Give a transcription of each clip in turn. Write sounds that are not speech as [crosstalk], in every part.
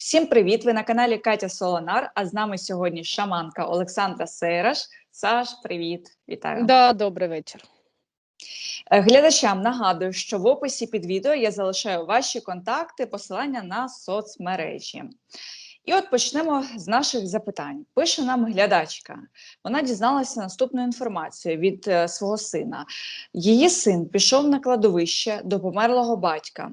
Всім привіт! Ви на каналі Катя Солонар. А з нами сьогодні шаманка Олександра Сейраш. Саш, привіт! Вітаю! Да, добрий вечір. Е, Глядачам нагадую, що в описі під відео я залишаю ваші контакти, посилання на соцмережі. І от почнемо з наших запитань. Пише нам глядачка. Вона дізналася наступну інформацію від е, свого сина. Її син пішов на кладовище до померлого батька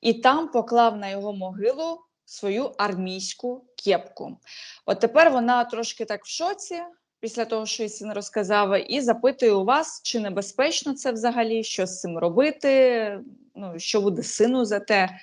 і там поклав на його могилу свою армійську кепку. От тепер вона трошки так в шоці після того, що син розказав, і запитує у вас, чи небезпечно це взагалі, що з цим робити, ну, що буде сину за те.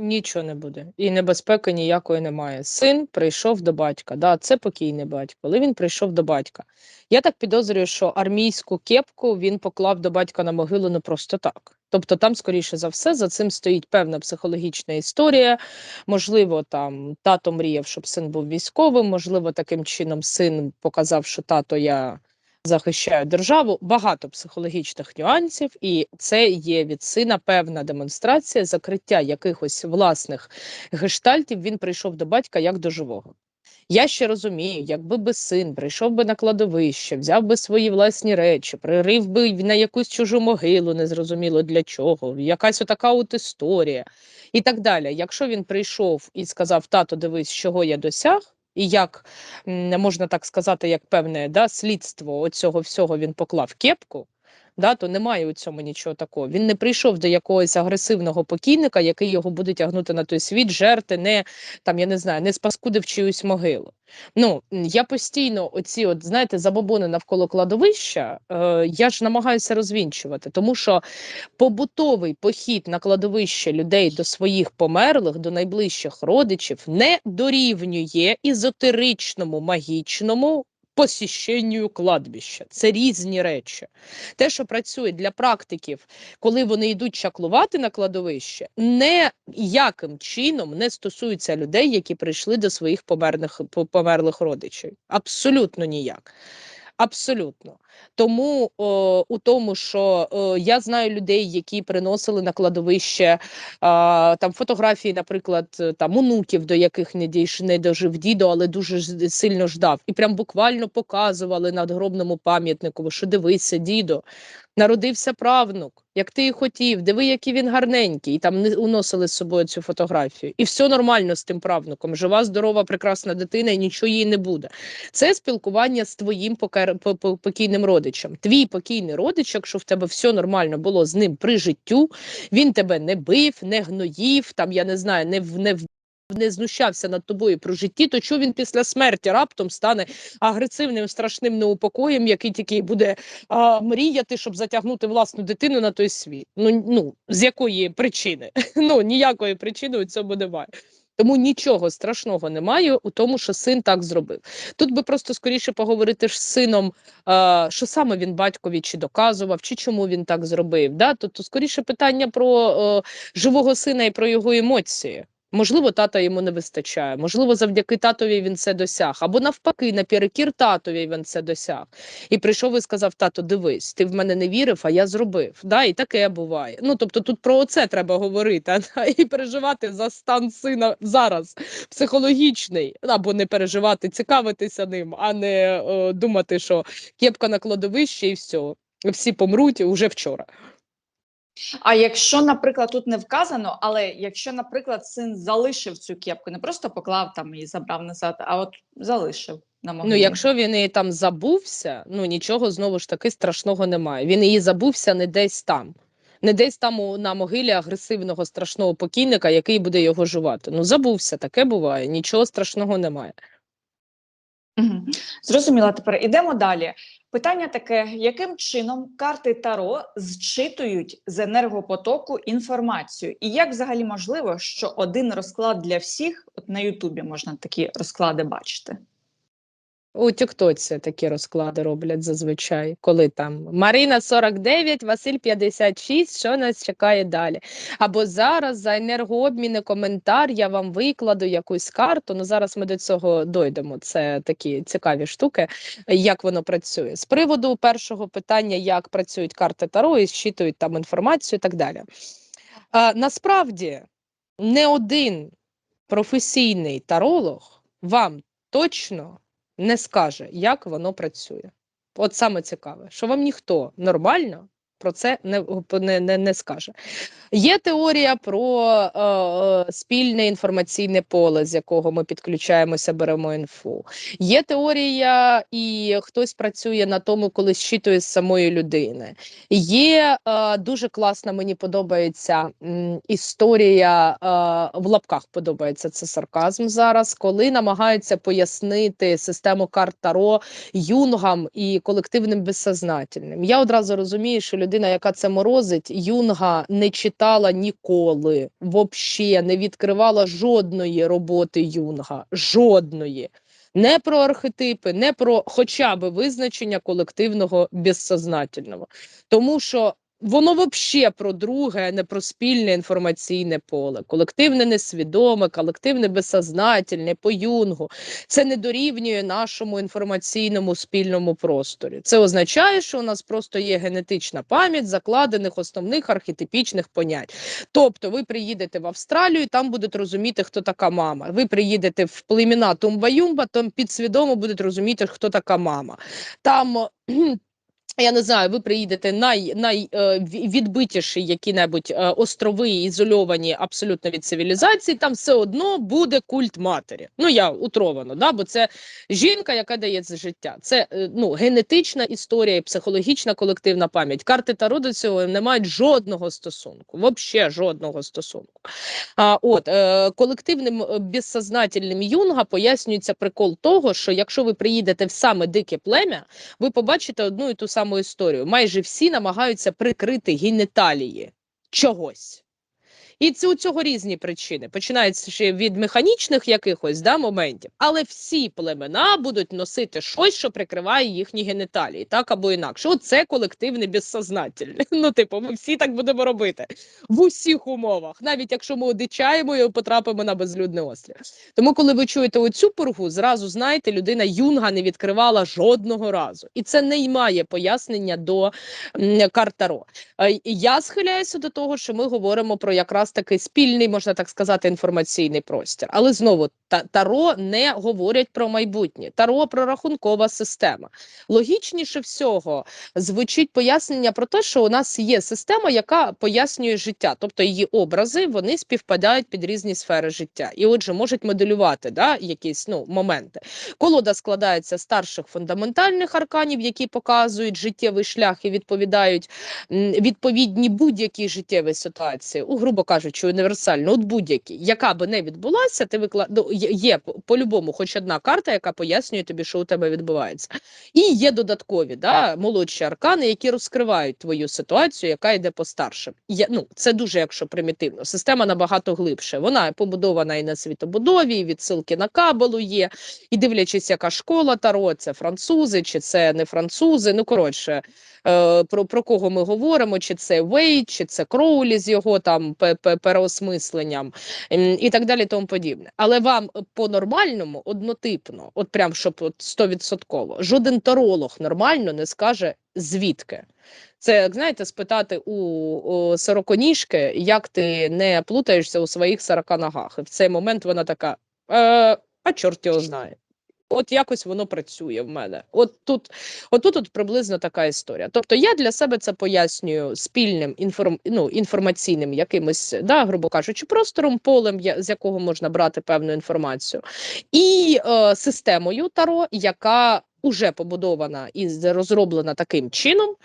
Нічого не буде. І небезпеки ніякої немає. Син прийшов до батька. Да, це покійний батько, але він прийшов до батька. Я так підозрюю, що армійську кепку він поклав до батька на могилу не просто так. Тобто, там, скоріше за все, за цим стоїть певна психологічна історія. Можливо, там тато мріяв, щоб син був військовим. Можливо, таким чином син показав, що тато я захищаю державу. Багато психологічних нюансів, і це є від сина певна демонстрація закриття якихось власних гештальтів. Він прийшов до батька як до живого. Я ще розумію, якби би син прийшов би на кладовище, взяв би свої власні речі, пририв би на якусь чужу могилу, незрозуміло для чого, якась отака от історія і так далі. Якщо він прийшов і сказав: тато, дивись, чого я досяг, і як можна так сказати, як певне да, слідство оцього всього він поклав кепку. Да, то немає у цьому нічого такого. Він не прийшов до якогось агресивного покійника, який його буде тягнути на той світ, жерти, не там, я не знаю, не спаскудив чиюсь могилу. Ну я постійно оці, от знаєте, забобони навколо кладовища, е, я ж намагаюся розвінчувати, тому що побутовий похід на кладовище людей до своїх померлих, до найближчих родичів, не дорівнює езотеричному, магічному посіщенню кладбища. Це різні речі. Те, що працює для практиків, коли вони йдуть чаклувати на кладовище, ніяким чином не стосується людей, які прийшли до своїх померлих, померлих родичів. Абсолютно ніяк. Абсолютно. Тому о, у тому, що о, я знаю людей, які приносили на кладовище а, там фотографії, наприклад, там онуків, до яких не дійш, не дожив дідо, але дуже сильно ждав, і прям буквально показували надгробному пам'ятнику, що дивися, дідо, народився правнук, як ти і хотів, диви, який він гарненький, і там не уносили з собою цю фотографію. І все нормально з тим правнуком. Жива, здорова, прекрасна дитина, і нічого їй не буде. Це спілкування з твоїм покер... по- по- покійним родичем. Твій покійний родич, якщо в тебе все нормально було з ним при життю, він тебе не бив, не гноїв, там я не знаю, не в не в. Не знущався над тобою про житті, то чого він після смерті раптом стане агресивним страшним неупокоєм, який тільки буде а, мріяти, щоб затягнути власну дитину на той світ. Ну ну з якої причини? [laughs] Ну ніякої причини у цьому немає. Тому нічого страшного немає у тому, що син так зробив. Тут би просто скоріше поговорити з сином, що саме він батькові чи доказував, чи чому він так зробив. Да? Тобто, скоріше питання про живого сина і про його емоції. Можливо, тата йому не вистачає, можливо, завдяки татові він це досяг, або навпаки, наперекір татові він це досяг. І прийшов і сказав: тато, дивись, ти в мене не вірив, а я зробив. Да, І таке буває. Ну тобто, тут про це треба говорити, [laughs] да, і переживати за стан сина зараз психологічний, або не переживати, цікавитися ним, а не е, думати, що кепка на кладовище і все. Всі помруть уже вчора. А якщо, наприклад, тут не вказано, але якщо, наприклад, син залишив цю кепку, не просто поклав там і забрав назад, а от залишив на могилі. Ну, якщо він її там забувся, ну нічого знову ж таки страшного немає. Він її забувся не десь там, не десь там у- на могилі агресивного страшного покійника, який буде його жувати. Ну, забувся, таке буває, нічого страшного немає. Зрозуміла. Тепер ідемо далі. Питання таке: яким чином карти Таро зчитують з енергопотоку інформацію? І як взагалі можливо, що один розклад для всіх, от на Ютубі можна такі розклади бачити? У Тіктоці такі розклади роблять зазвичай, коли там Марина 49, Василь 56, що нас чекає далі. Або зараз за енергообміни коментар я вам викладу якусь карту. Ну зараз ми до цього дойдемо. Це такі цікаві штуки, як воно працює. З приводу першого питання, як працюють карти Таро і зчитують там інформацію і так далі. А, насправді не один професійний таролог вам точно не скаже, як воно працює. От саме цікаве, що вам ніхто нормально про це не, не, не, не скаже. Є теорія про е, е, спільне інформаційне поле, з якого ми підключаємося, беремо інфу. Є теорія, і хтось працює на тому, коли щитує з самої людини. Є е, дуже класна, мені подобається м, історія е, в лапках. Подобається це сарказм зараз, коли намагаються пояснити систему карт Таро юнгам і колективним безсознательним. Я одразу розумію, що людина, яка це морозить, юнга не читала ніколи, взагалі не відкривала жодної роботи юнга, жодної. Не про архетипи, не про хоча б визначення колективного безсознательного. Тому що воно взагалі про друге, не про спільне інформаційне поле. Колективне несвідоме, колективне безсознательне, по юнгу. Це не дорівнює нашому інформаційному спільному просторі. Це означає, що у нас просто є генетична пам'ять закладених основних архетипічних понять. Тобто, ви приїдете в Австралію, там будуть розуміти, хто така мама. Ви приїдете в племена Тумба-Юмба, там підсвідомо будуть розуміти, хто така мама. Там я не знаю, ви приїдете най, най е, які-небудь е, острови, ізольовані абсолютно від цивілізації, там все одно буде культ матері. Ну я утровано, да, бо це жінка, яка дає це життя. Це е, ну генетична історія, і психологічна колективна пам'ять. Карти Таро до цього не мають жодного стосунку, взагалі жодного стосунку. А, от колективним безсознательним юнга пояснюється прикол того, що якщо ви приїдете в саме дике плем'я, ви побачите одну і ту саму історію. Майже всі намагаються прикрити геніталії чогось. І це у цього різні причини. Ще від механічних якихось да, моментів, але всі племена будуть носити щось, що прикриває їхні геніталії, так або інакше. Оце колективне безсознательне. [laughs] Ну, типу, ми всі так будемо робити в усіх умовах, навіть якщо ми одичаємо і потрапимо на безлюдний острів. Тому, коли ви чуєте оцю пургу, зразу знаєте, людина юнга не відкривала жодного разу, і це не має пояснення до м, карт Таро. Е, Я схиляюся до того, що ми говоримо про якраз такий спільний, можна так сказати, інформаційний простір. Але знову та Таро не говорять про майбутнє. Таро про рахункова система. Логічніше всього звучить пояснення про те, що у нас є система, яка пояснює життя, тобто її образи вони співпадають під різні сфери життя, і отже, можуть моделювати да, якісь ну моменти. Колода складається з старших фундаментальних арканів, які показують життєвий шлях і відповідають відповідні будь-якій життєвій ситуації, у грубо кажучи, універсально, от будь-які, яка би не відбулася, ти викла... ну, є, є по- по-любому хоч одна карта, яка пояснює тобі, що у тебе відбувається. І є додаткові да, молодші аркани, які розкривають твою ситуацію, яка йде по старшим. Є, ну, це дуже, якщо примітивно. Система набагато глибше. Вона побудована і на світобудові, і відсилки на кабелу є. І дивлячись, яка школа Таро, це французи, чи це не французи. Ну, коротше, е, про, про кого ми говоримо, чи це Вейт, чи це Кроулі з його там переосмисленням ем, і так далі, тому подібне. Але вам е, по-нормальному, однотипно, от прям щоб от стовідсотково, жоден таролог нормально не скаже звідки. Це, як знаєте, спитати у сороконіжки, як ти не плутаєшся у своїх сорока ногах. І в цей момент вона така: е, а чорт його знає. От якось воно працює в мене. От тут, от тут от приблизно така історія. Тобто я для себе це пояснюю спільним інформ, ну, інформаційним якимось, да, грубо кажучи, простором, полем, з якого можна брати певну інформацію, і е, системою Таро, яка уже побудована і розроблена таким чином,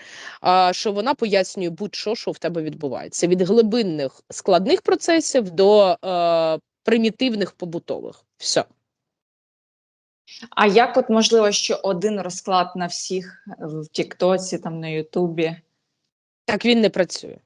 що вона пояснює будь-що, що в тебе відбувається, від глибинних складних процесів до е, примітивних побутових. Все. А як от можливо, що один розклад на всіх в Тіктоці, там на Ютубі? Так він не працює.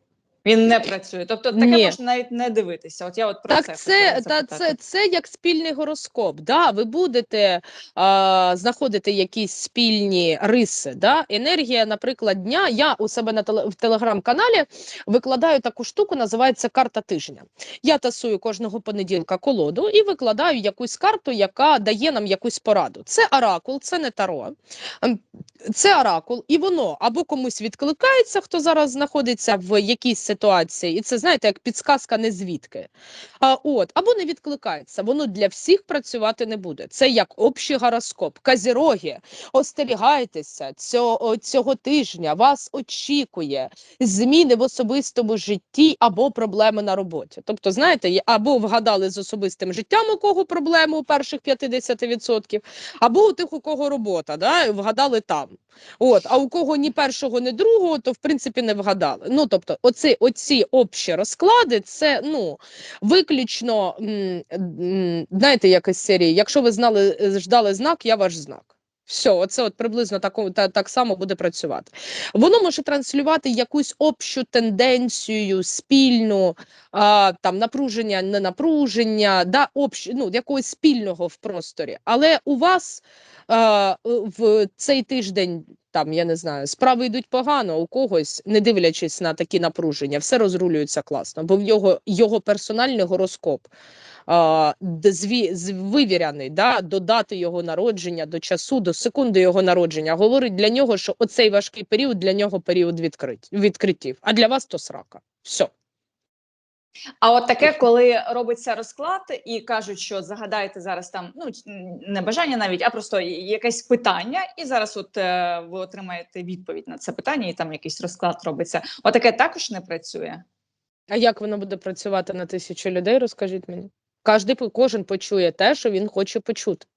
Він не працює. Тобто таке Ні. можна навіть не дивитися. От я от про Так, це, та, це, це як спільний гороскоп. Да, ви будете а, знаходити якісь спільні риси. Да? Енергія, наприклад, дня. Я у себе на теле, в телеграм-каналі викладаю таку штуку, називається карта тижня. Я тасую кожного понеділка колоду і викладаю якусь карту, яка дає нам якусь пораду. Це оракул, це не таро. Ем, Це оракул, і воно або комусь відкликається, хто зараз знаходиться в якійсь ситуації, і це знаєте, як підсказка не звідки. А, от, або не відкликається, воно для всіх працювати не буде. Це як общий гороскоп. Казіроги, остерігайтеся цього, цього тижня. Вас очікує зміни в особистому житті або проблеми на роботі. Тобто, знаєте, або вгадали з особистим життям, у кого проблеми у перших 50%, або у тих, у кого робота, да, вгадали там. От, а у кого ні першого, ні другого, то в принципі не вгадали. Ну тобто, оці, оці общі розклади, це ну виключно знаєте, якась серія. Якщо ви знали, е, ждали знак, я ваш знак. Все, оце от приблизно тако, та, так само буде працювати. Воно може транслювати якусь общу тенденцію, спільну а, там напруження, не напруження, да, общ, ну, якогось спільного в просторі. Але у вас а, в цей тиждень, там я не знаю, справи йдуть погано, у когось, не дивлячись на такі напруження, все розрулюється класно, бо в його, його персональний гороскоп. Зві, вивіряний да, до дати його народження, до часу, до секунди його народження, говорить для нього, що оцей важкий період для нього період відкрит, відкриттів, а для вас то срака. Все. А от таке, коли робиться розклад і кажуть, що загадайте зараз там ну не бажання навіть, а просто якесь питання, і зараз от е, ви отримаєте відповідь на це питання, і там якийсь розклад робиться. Отаке також не працює. А як воно буде працювати на тисячу людей, розкажіть мені. Кожен, кожен почує те, що він хоче почути.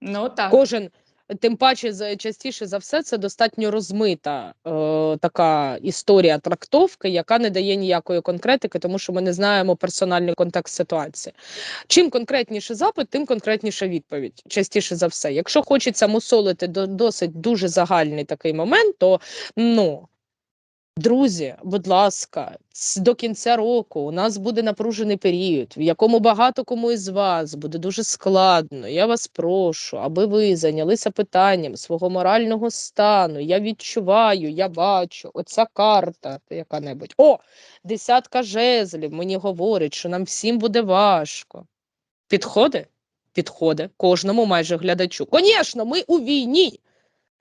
Ну так. Кожен, тим паче, частіше за все, це достатньо розмита е, така історія трактовки, яка не дає ніякої конкретики, тому що ми не знаємо персональний контекст ситуації. Чим конкретніше запит, тим конкретніша відповідь. Частіше за все. Якщо хочеться мусолити до досить дуже загальний такий момент, то ну. Друзі, будь ласка, до кінця року у нас буде напружений період, в якому багато кому із вас буде дуже складно. Я вас прошу, аби ви зайнялися питанням свого морального стану. Я відчуваю, я бачу, оця карта яка-небудь. О, десятка жезлів мені говорить, що нам всім буде важко. Підходи? Підходи кожному майже глядачу. Звісно, ми у війні.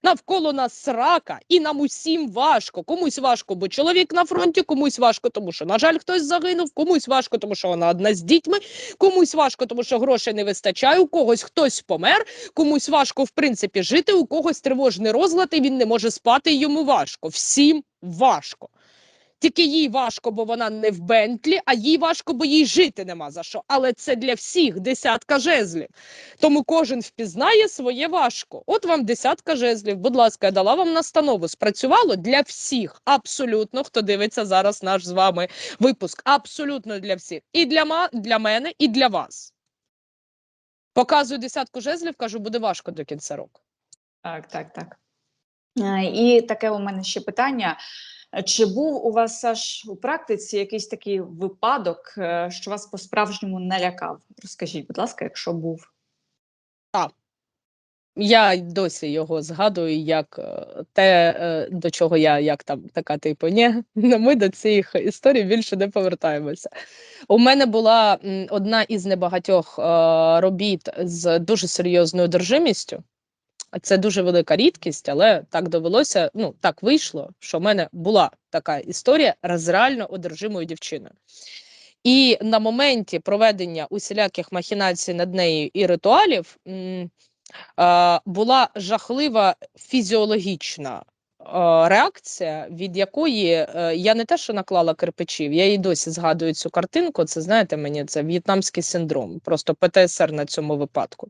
Навколо нас срака, і нам усім важко. Комусь важко, бо чоловік на фронті, комусь важко, тому що, на жаль, хтось загинув, комусь важко, тому що вона одна з дітьми, комусь важко, тому що грошей не вистачає, у когось хтось помер, комусь важко, в принципі, жити, у когось тривожний розлад, і він не може спати, йому важко. Всім важко. Тільки їй важко, бо вона не в Бентлі, а їй важко, бо їй жити нема за що. Але це для всіх десятка жезлів. Тому кожен впізнає своє важко. От вам десятка жезлів. Будь ласка, я дала вам настанову. Спрацювало для всіх, абсолютно, хто дивиться зараз наш з вами випуск. Абсолютно для всіх. І для, для мене, і для вас. Показую десятку жезлів, кажу, буде важко до кінця року. Так, так, так. Е, І таке у мене ще питання. Е, Чи був у вас Саш у практиці якийсь такий випадок, е, що вас по-справжньому налякав? Розкажіть, будь ласка, якщо був. Я досі його згадую як е, те, до чого я як там така, типу, ні, [laughs] ми до цих історій більше не повертаємося. У мене була одна із небагатьох робіт з дуже серйозною одержимістю. Це дуже велика рідкість, але так довелося. Ну так вийшло, що в мене була така історія з реально одержимою дівчиною. І на моменті проведення усіляких махінацій над нею і ритуалів була жахлива фізіологічна реакція, від якої е, я не те, що наклала кирпичів, я і досі згадую цю картинку. Це знаєте, мені це в'єтнамський синдром, просто ПТСР на цьому випадку.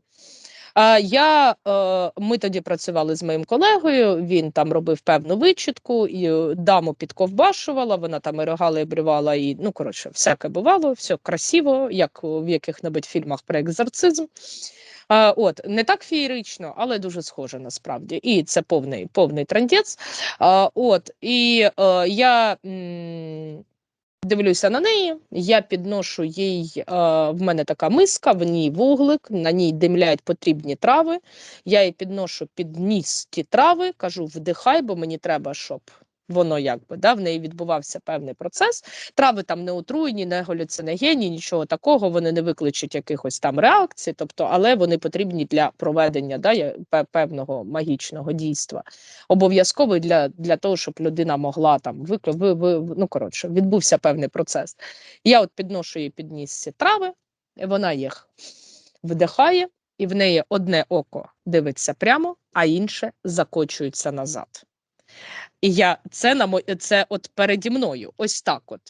Я, е, ми тоді працювали з моїм колегою. Він там робив певну вичітку, і е, даму підковбашувала. Вона там і ригала, і брювала, і ну коротше, всяке бувало, все красиво, як в яких-небудь фільмах про екзорцизм. От не так феєрично, але дуже схоже насправді. І це повний повний трандець. От і е, я дивлюся на неї, я підношу їй. Е, в мене така миска, в ній вуглик, на ній димлять потрібні трави. Я їй підношу під ніс ті трави, кажу: вдихай, бо мені треба, щоб Воно якби да, в неї відбувався певний процес. Трави там не отруєні, не галюциногенні, нічого такого. Вони не викличуть якихось там реакцій, тобто, але вони потрібні для проведення да, певного магічного дійства. Обов'язково для, для того, щоб людина могла там викли, ви, ви, ну коротше, відбувся певний процес. Я от підношу їй під ніс ці трави, вона їх вдихає, і в неї одне око дивиться прямо, а інше закочується назад. І я це на мо... це от переді мною, ось так. От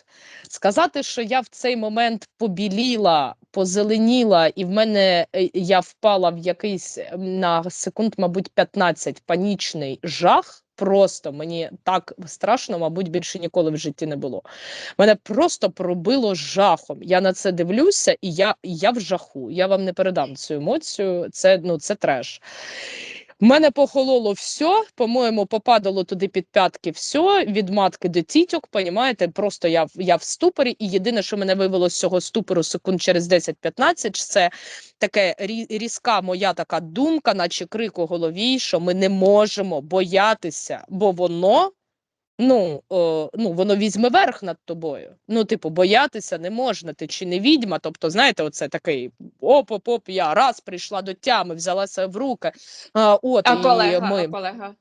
сказати, що я в цей момент побіліла, позеленіла, і в мене е, я впала в якийсь ем, на секунд, мабуть, 15 панічний жах. Просто мені так страшно, мабуть, більше ніколи в житті не було. Мене просто пробило жахом. Я на це дивлюся, і я, я в жаху. Я вам не передам цю емоцію. Це ну це треш. У мене похололо все, по-моєму, попадало туди під п'ятки все, від матки до тітьок, понімаєте, просто я, в- я в ступорі, і єдине, що мене вивело з цього ступору секунд через 10-15, це таке різка моя така думка, наче крик у голові, що ми не можемо боятися, бо воно. Ну, о, ну, воно візьме верх над тобою. Ну, типу, боятися не можна, ти чи не відьма. Тобто, знаєте, оце такий оп-оп-оп, я раз прийшла до тями, взялася в руки. А, от, А і колега, ми... а колега.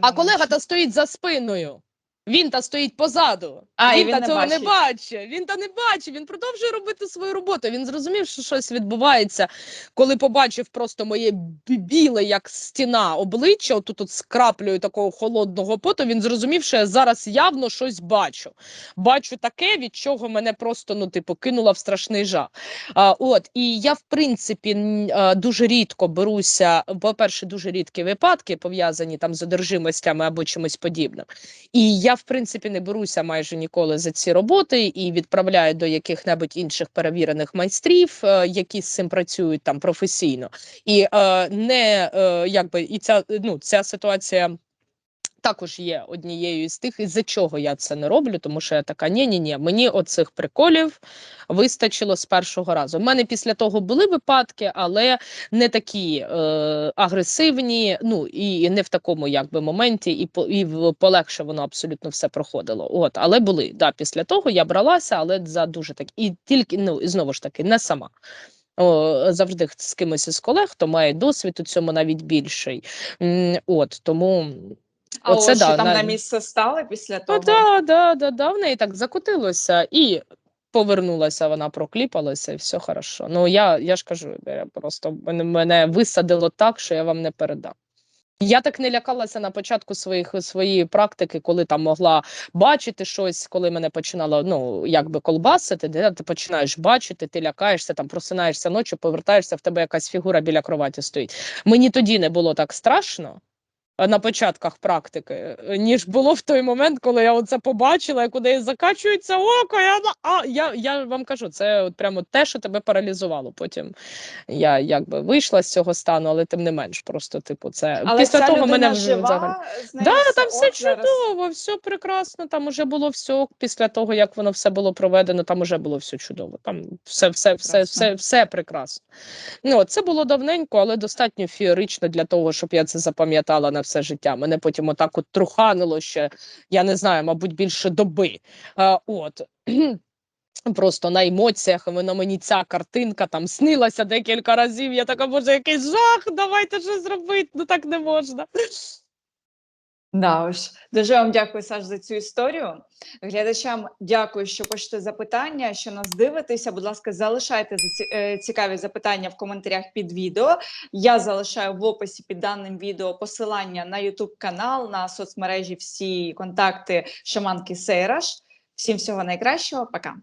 А колега та стоїть за спиною. Він та стоїть позаду. А, він, він та не цього не бачить. бачить. Він та не бачить. Він продовжує робити свою роботу. Він зрозумів, що щось відбувається, коли побачив просто моє біле, як стіна, обличчя, отут от з краплею такого холодного поту. Він зрозумів, що я зараз явно щось бачу. Бачу таке, від чого мене просто ну, типу, кинула в страшний жах. А, от і я, в принципі, дуже рідко беруся. По-перше, дуже рідкі випадки пов'язані там з одержимостями або чимось подібним. І я, в принципі, не беруся майже ніколи за ці роботи і відправляю до яких-небудь інших перевірених майстрів, е, які з цим працюють там професійно. І е, не е, якби і ця ну ця ситуація. Також є однією з тих, із-за чого я це не роблю, тому що я така: ні, ні, ні, мені оцих приколів вистачило з першого разу. У мене після того були випадки, але не такі е, агресивні, ну і не в такому якби моменті, і по і полегше воно абсолютно все проходило. От, але були да, після того я бралася, але за дуже так і тільки ну і знову ж таки не сама. О, завжди з кимось із колег, хто має досвід у цьому навіть більший. От тому А оце ось да, що там на- на місце стали після того? Ну, да, да, да, да, в неї так закотилося і повернулася, вона прокліпалася, і все хорошо. Ну, я, я ж кажу, я просто мене, мене висадило так, що я вам не передам. Я так не лякалася на початку своїх своєї практики, коли там могла бачити щось, коли мене починало ну якби колбасити, де ти починаєш бачити, ти лякаєшся, там просинаєшся ночі, повертаєшся, в тебе якась фігура біля кроваті стоїть. Мені тоді не було так страшно на початках практики, е, ніж було в той момент, коли я оце побачила, як у неї закачується око. Я, а, я, я вам кажу, це от прямо те, що тебе паралізувало. Потім я якби вийшла з цього стану, але тим не менш, просто типу, це Але після ця того мене жива, взагалі. Да, там все ок зараз? чудово, все прекрасно. Там уже було все після того, як воно все було проведено. Там уже було все чудово. Там все, все, все, Прекрасно. все, все прекрасно. Ну, це було давненько, але достатньо феєрично для того, щоб я це запам'ятала на все життя. Мене потім отак от труханило ще, я не знаю, мабуть, більше доби. А, от. [clears throat] Просто на емоціях вона мені ця картинка там снилася декілька разів. Я така, боже, який жах, давайте щось зробити, ну так не можна. Да, уж. Дуже вам дякую, Саш, за цю історію. Глядачам дякую, що пишете запитання, що нас дивитеся. Будь ласка, залишайте е, цікаві запитання в коментарях під відео. Я залишаю в описі під даним відео посилання на YouTube канал, на соцмережі, всі контакти шаманки Сейраш. Всім всього найкращого, пока.